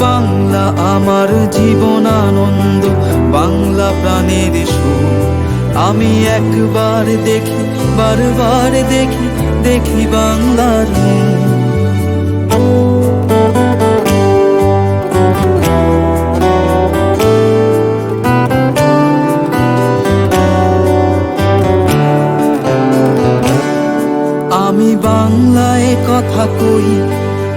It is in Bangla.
বাংলা আমার জীবন আনন্দ, বাংলা প্রাণের সুর। আমি একবার দেখি, বারবার দেখি দেখি বাংলার আমি বাংলায় কথা কই